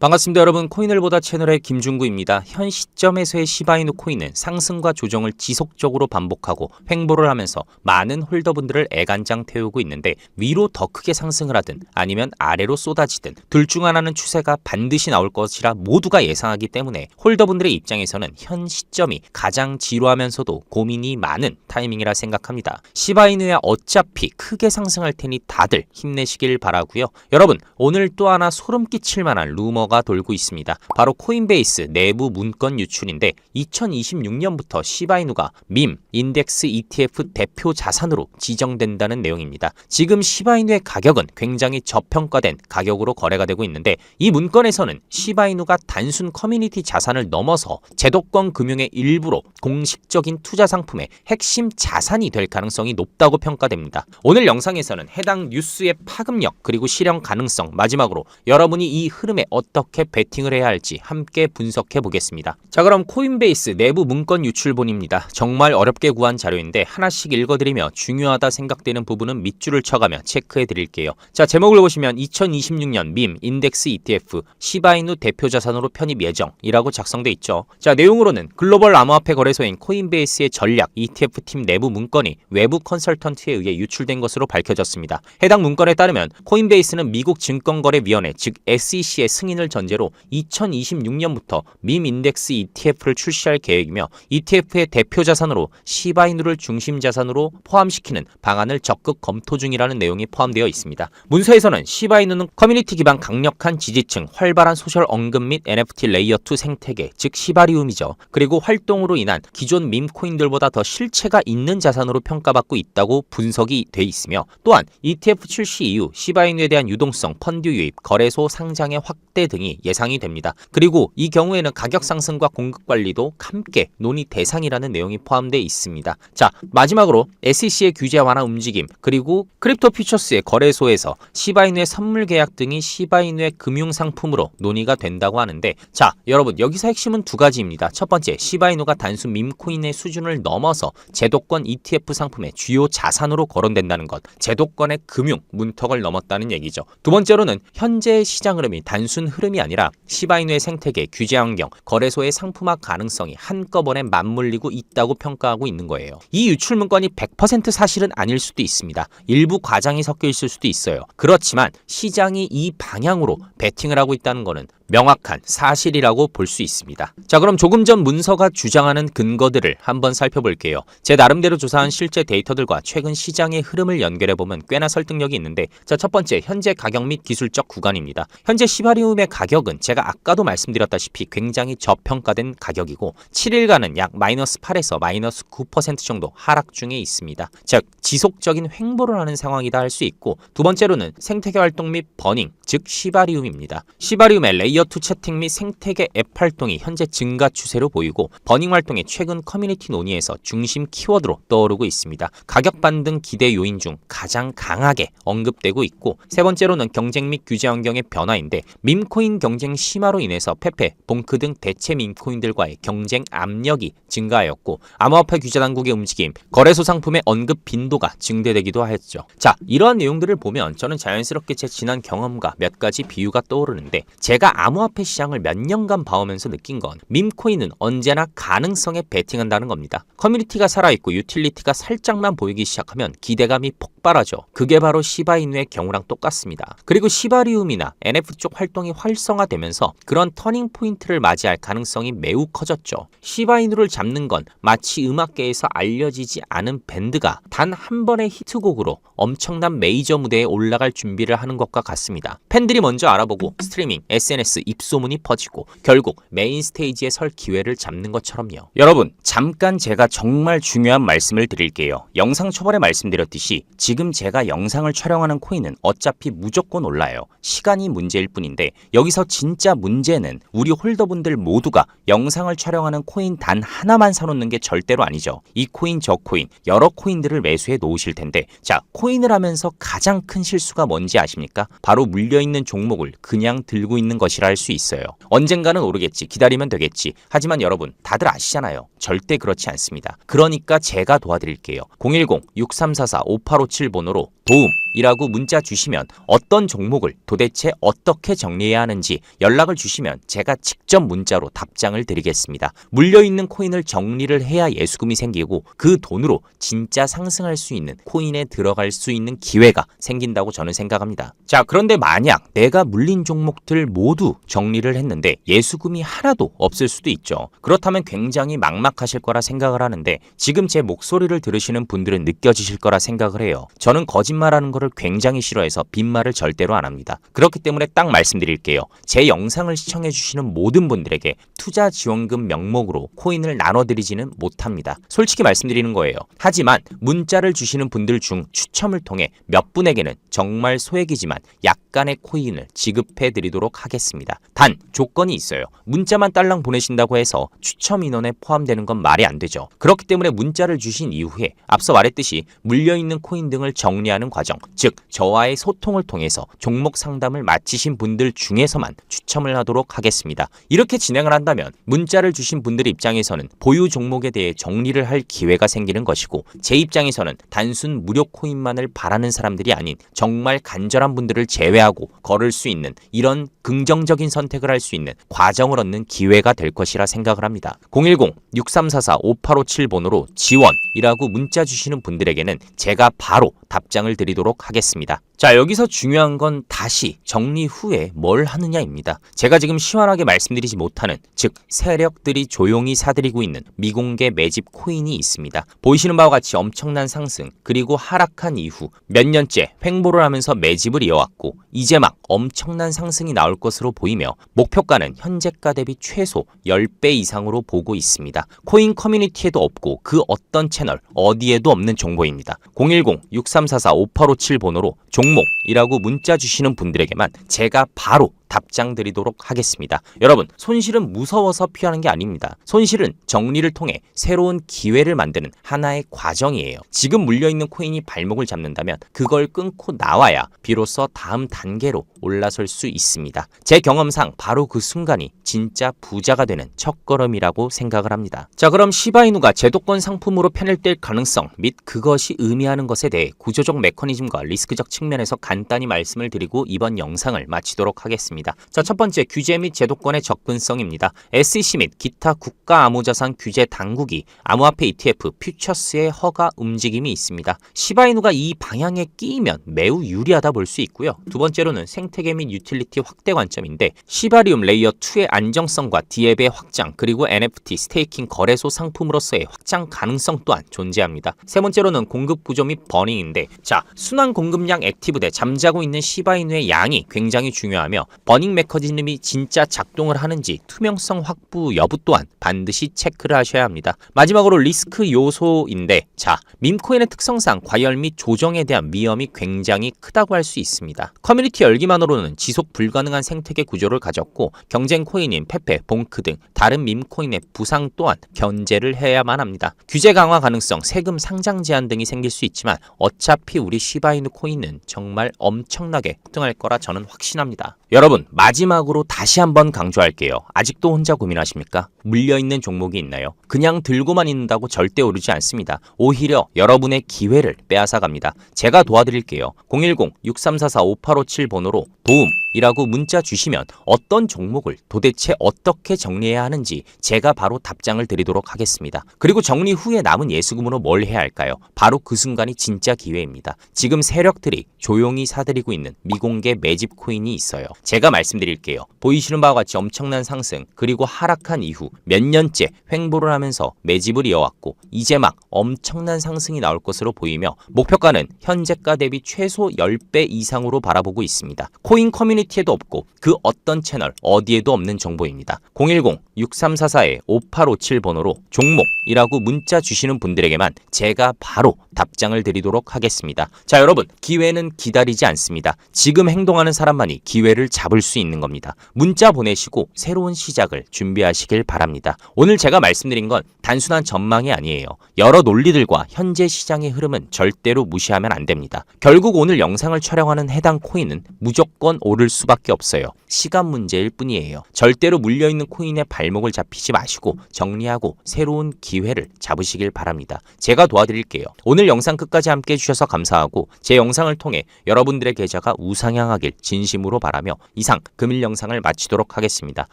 반갑습니다 여러분 코인을 보다 채널의 김중구입니다. 현 시점에서의 시바이누 코인은 상승과 조정을 지속적으로 반복하고 횡보를 하면서 많은 홀더분들을 애간장 태우고 있는데 위로 더 크게 상승을 하든 아니면 아래로 쏟아지든 둘 중 하나는 추세가 반드시 나올 것이라 모두가 예상하기 때문에 홀더분들의 입장에서는 현 시점이 가장 지루하면서도 고민이 많은 타이밍이라 생각합니다. 시바이누야 어차피 크게 상승할 테니 다들 힘내시길 바라고요. 여러분 오늘 또 하나 소름 끼칠 만한 루머 가 돌고 있습니다. 바로 코인베이스 내부 문건 유출인데 2026년부터 시바이누가 밈 인덱스 ETF 대표 자산으로 지정된다는 내용입니다. 지금 시바이누의 가격은 굉장히 저평가된 가격으로 거래가 되고 있는데 이 문건에서는 시바이누가 단순 커뮤니티 자산을 넘어서 제도권 금융의 일부로 공식적인 투자 상품의 핵심 자산이 될 가능성이 높다고 평가됩니다. 오늘 영상에서는 해당 뉴스의 파급력 그리고 실현 가능성 마지막으로 여러분이 이 흐름에 어 떻게 베팅을 해야 할지 함께 분석해 보겠습니다. 자 그럼 코인베이스 내부 문건 유출본입니다. 정말 어렵게 구한 자료인데 하나씩 읽어드리며 중요하다 생각되는 부분은 밑줄을 쳐가며 체크해 드릴게요. 자 제목을 보시면 2026년 밈 인덱스 ETF 시바이누 대표 자산으로 편입 예정이라고 작성돼 있죠. 자 내용으로는 글로벌 암호화폐 거래소인 코인베이스의 전략 ETF 팀 내부 문건이 외부 컨설턴트에 의해 유출된 것으로 밝혀졌습니다. 해당 문건에 따르면 코인베이스는 미국 증권거래위원회 즉 SEC의 승인을 전제로 2026년부터 밈 인덱스 ETF를 출시할 계획이며 ETF의 대표 자산으로 시바이누를 중심 자산으로 포함시키는 방안을 적극 검토 중이라는 내용이 포함되어 있습니다. 문서에서는 시바이누는 커뮤니티 기반 강력한 지지층, 활발한 소셜 언급 및 NFT 레이어 2 생태계, 즉 시바리움이죠. 그리고 활동으로 인한 기존 밈 코인들보다 더 실체가 있는 자산으로 평가받고 있다고 분석이 돼 있으며 또한 ETF 출시 이후 시바이누에 대한 유동성, 펀드 유입, 거래소 상장의 확대 등이 예상이 됩니다. 그리고 이 경우에는 가격 상승과 공급 관리도 함께 논의 대상이라는 내용이 포함되어 있습니다. 자, 마지막으로 SEC의 규제 완화 움직임 그리고 크립토 퓨처스의 거래소에서 시바이누의 선물 계약 등이 시바이누의 금융 상품으로 논의가 된다고 하는데 자, 여러분 여기서 핵심은 두 가지입니다. 첫 번째, 시바이누가 단순 밈코인의 수준을 넘어서 제도권 ETF 상품의 주요 자산으로 거론된다는 것. 제도권의 금융 문턱을 넘었다는 얘기죠. 두 번째로는 현재의 시장 흐름이 단순 흐름 이 아니라 시바이누의 생태계, 규제 환경, 거래소의 상품화 가능성이 한꺼번에 맞물리고 있다고 평가하고 있는 거예요. 이 유출 문건이 100% 사실은 아닐 수도 있습니다. 일부 과장이 섞여 있을 수도 있어요. 그렇지만 시장이 이 방향으로 베팅을 하고 있다는 것은 명확한 사실이라고 볼 수 있습니다. 자, 그럼 조금 전 문서가 주장하는 근거들을 한번 살펴볼게요. 제 나름대로 조사한 실제 데이터들과 최근 시장의 흐름을 연결해 보면 꽤나 설득력이 있는데, 자, 첫 번째 현재 가격 및 기술적 구간입니다. 현재 시바리움의 가격은 제가 아까도 말씀드렸다시피 굉장히 저평가된 가격이고 7일간은 약 마이너스 8에서 마이너스 9% 정도 하락 중에 있습니다. 즉 지속적인 횡보를 하는 상황이다 할 수 있고 두 번째로는 생태계 활동 및 버닝 즉 시바리움입니다. 시바리움의 레이어2 채팅 및 생태계 앱 활동이 현재 증가 추세로 보이고 버닝 활동이 최근 커뮤니티 논의에서 중심 키워드로 떠오르고 있습니다. 가격 반등 기대 요인 중 가장 강하게 언급되고 있고 세 번째로는 경쟁 및 규제 환경의 변화인데 밈코인 경쟁 심화로 인해서 페페, 봉크 등 대체 밈코인들과의 경쟁 압력이 증가하였고 암호화폐 규제 당국의 움직임, 거래소 상품의 언급 빈도가 증대되기도 하였죠. 자, 이러한 내용들을 보면 저는 자연스럽게 제 지난 경험과 몇 가지 비유가 떠오르는데 제가 암호화폐 시장을 몇 년간 봐오면서 느낀 건 밈코인은 언제나 가능성에 베팅한다는 겁니다. 커뮤니티가 살아있고 유틸리티가 살짝만 보이기 시작하면 기대감이 폭발하죠. 그게 바로 시바이누의 경우랑 똑같습니다. 그리고 시바리움이나 NF 쪽 활동이 활성화되면서 그런 터닝 포인트를 맞이할 가능성이 매우 커졌죠. 시바이누를 잡는 건 마치 음악계에서 알려지지 않은 밴드가 단 한 번의 히트곡으로 엄청난 메이저 무대에 올라갈 준비를 하는 것과 같습니다. 팬들이 먼저 알아보고 스트리밍, SNS, 입소문이 퍼지고 결국 메인 스테이지에 설 기회를 잡는 것처럼요. 여러분, 잠깐 제가 정말 중요한 말씀을 드릴게요. 영상 초반에 말씀드렸듯이 지금 제가 영상을 촬영하는 코인은 어차피 무조건 올라요. 시간이 문제일 뿐인데 여기서 진짜 문제는 우리 홀더분들 모두가 영상을 촬영하는 코인 단 하나만 사놓는 게 절대로 아니죠. 이 코인 저 코인 여러 코인들을 매수해 놓으실 텐데 자 코인을 하면서 가장 큰 실수가 뭔지 아십니까? 바로 물려 있는 종목을 그냥 들고 있는 것이라 할 수 있어요. 언젠가는 오르겠지 기다리면 되겠지 하지만 여러분 다들 아시잖아요. 절대 그렇지 않습니다. 그러니까 제가 도와드릴게요. 010-6344-5857 번호로 도움 이라고 문자 주시면 어떤 종목을 도대체 어떻게 정리해야 하는지 연락을 주시면 제가 직접 문자로 답장을 드리겠습니다. 물려있는 코인을 정리를 해야 예수금이 생기고 그 돈으로 진짜 상승할 수 있는 코인에 들어갈 수 있는 기회가 생긴다고 저는 생각합니다. 자, 그런데 만약 내가 물린 종목들 모두 정리를 했는데 예수금이 하나도 없을 수도 있죠. 그렇다면 굉장히 막막하실 거라 생각을 하는데 지금 제 목소리를 들으시는 분들은 느껴지실 거라 생각을 해요. 저는 거짓말하는 거를 굉장히 싫어해서 빈말을 절대로 안 합니다. 그렇기 때문에 딱 말씀드릴게요. 제 영상을 시청해 주시는 모든 분들에게 투자 지원금 명목으로 코인을 나눠드리지는 못합니다. 솔직히 말씀드리는 거예요. 하지만 문자를 주시는 분들 중 추첨을 통해 몇 분에게는 정말 소액이지만 약 간의 코인을 지급해 드리도록 하겠습니다. 단 조건이 있어요. 문자만 딸랑 보내신다고 해서 추첨 인원에 포함되는 건 말이 안 되죠. 그렇기 때문에 문자를 주신 이후에 앞서 말했듯이 물려있는 코인 등을 정리하는 과정, 즉 저와의 소통을 통해서 종목 상담을 마치신 분들 중에서만 추첨을 하도록 하겠습니다. 이렇게 진행을 한다면 문자를 주신 분들 입장에서는 보유 종목에 대해 정리를 할 기회가 생기는 것이고 제 입장에서는 단순 무료 코인만을 바라는 사람들이 아닌 정말 간절한 분들을 제외하고 걸을 수 있는 이런 긍정적인 선택을 할 수 있는 과정을 얻는 기회가 될 것이라 생각을 합니다. 010-6344-5857번호로 지원이라고 문자 주시는 분들에게는 제가 바로 답장을 드리도록 하겠습니다. 자, 여기서 중요한 건 다시 정리 후에 뭘 하느냐입니다. 제가 지금 시원하게 말씀드리지 못하는, 즉, 세력들이 조용히 사들이고 있는 미공개 매집 코인이 있습니다. 보이시는 바와 같이 엄청난 상승, 그리고 하락한 이후 몇 년째 횡보를 하면서 매집을 이어왔고, 이제 막 엄청난 상승이 나올 것으로 보이며, 목표가는 현재가 대비 최소 10배 이상으로 보고 있습니다. 코인 커뮤니티에도 없고, 그 어떤 채널, 어디에도 없는 정보입니다. 010-6344-5857 번호로 종 목이라고 문자 주시는 분들에게만 제가 바로 답장 드리도록 하겠습니다. 여러분, 손실은 무서워서 피하는 게 아닙니다. 손실은 정리를 통해 새로운 기회를 만드는 하나의 과정이에요. 지금 물려있는 코인이 발목을 잡는다면 그걸 끊고 나와야 비로소 다음 단계로 올라설 수 있습니다. 제 경험상 바로 그 순간이 진짜 부자가 되는 첫걸음이라고 생각을 합니다. 자, 그럼 시바이누가 제도권 상품으로 편일될 가능성 및 그것이 의미하는 것에 대해 구조적 메커니즘과 리스크적 측면에서 간단히 말씀을 드리고 이번 영상을 마치도록 하겠습니다. 자, 첫 번째 규제 및 제도권의 접근성입니다. SEC 및 기타 국가 암호자산 규제 당국이 암호화폐 ETF 퓨처스의 허가 움직임이 있습니다. 시바이누가 이 방향에 끼이면 매우 유리하다 볼 수 있고요. 두 번째로는 생태계 및 유틸리티 확대 관점인데 시바리움 레이어 2의 안정성과 디앱의 확장 그리고 NFT 스테이킹 거래소 상품으로서의 확장 가능성 또한 존재합니다. 세 번째로는 공급 구조 및 버닝인데 자 순환 공급량 액티브 대 잠자고 있는 시바이누의 양이 굉장히 중요하며 버닝 메커니즘이 진짜 작동을 하는지 투명성 확보 여부 또한 반드시 체크를 하셔야 합니다. 마지막으로 리스크 요소인데 자 밈코인의 특성상 과열 및 조정에 대한 위험이 굉장히 크다고 할 수 있습니다. 커뮤니티 열기만으로는 지속 불가능한 생태계 구조를 가졌고 경쟁 코인인 페페, 봉크 등 다른 밈코인의 부상 또한 견제를 해야만 합니다. 규제 강화 가능성, 세금 상장 제한 등이 생길 수 있지만 어차피 우리 시바이누 코인은 정말 엄청나게 폭등할 거라 저는 확신합니다. 여러분 마지막으로 다시 한번 강조할게요. 아직도 혼자 고민하십니까? 물려있는 종목이 있나요? 그냥 들고만 있는다고 절대 오르지 않습니다. 오히려 여러분의 기회를 빼앗아 갑니다. 제가 도와드릴게요. 010-6344-5857 번호로 도움 이라고 문자 주시면 어떤 종목을 도대체 어떻게 정리해야 하는지 제가 바로 답장을 드리도록 하겠습니다. 그리고 정리 후에 남은 예수금으로 뭘 해야 할까요? 바로 그 순간이 진짜 기회입니다. 지금 세력들이 조용히 사들이고 있는 미공개 매집 코인이 있어요. 제가 말씀드릴게요. 보이시는 바와 같이 엄청난 상승 그리고 하락한 이후 몇 년째 횡보를 하면서 매집을 이어왔고 이제 막 엄청난 상승이 나올 것으로 보이며 목표가는 현재가 대비 최소 10배 이상으로 바라보고 있습니다. 코인 커뮤니티에도 없고 그 어떤 채널 어디에도 없는 정보입니다. 010-6344-5857 번호로 종목이라고 문자 주시는 분들에게만 제가 바로 답장을 드리도록 하겠습니다. 자 여러분 기회는 기다리지 않습니다. 지금 행동하는 사람만이 기회를 잡을 잡을 수 있는 겁니다. 문자 보내시고 새로운 시작을 준비하시길 바랍니다. 오늘 제가 말씀드린 건 단순한 전망이 아니에요. 여러 논리들과 현재 시장의 흐름은 절대로 무시하면 안 됩니다. 결국 오늘 영상을 촬영하는 해당 코인은 무조건 오를 수밖에 없어요. 시간 문제일 뿐이에요. 절대로 물려있는 코인의 발목을 잡히지 마시고 정리하고 새로운 기회를 잡으시길 바랍니다. 제가 도와드릴게요. 오늘 영상 끝까지 함께 해주셔서 감사하고 제 영상을 통해 여러분들의 계좌가 우상향하길 진심으로 바라며 이상 금일 영상을 마치도록 하겠습니다.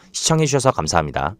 시청해주셔서 감사합니다.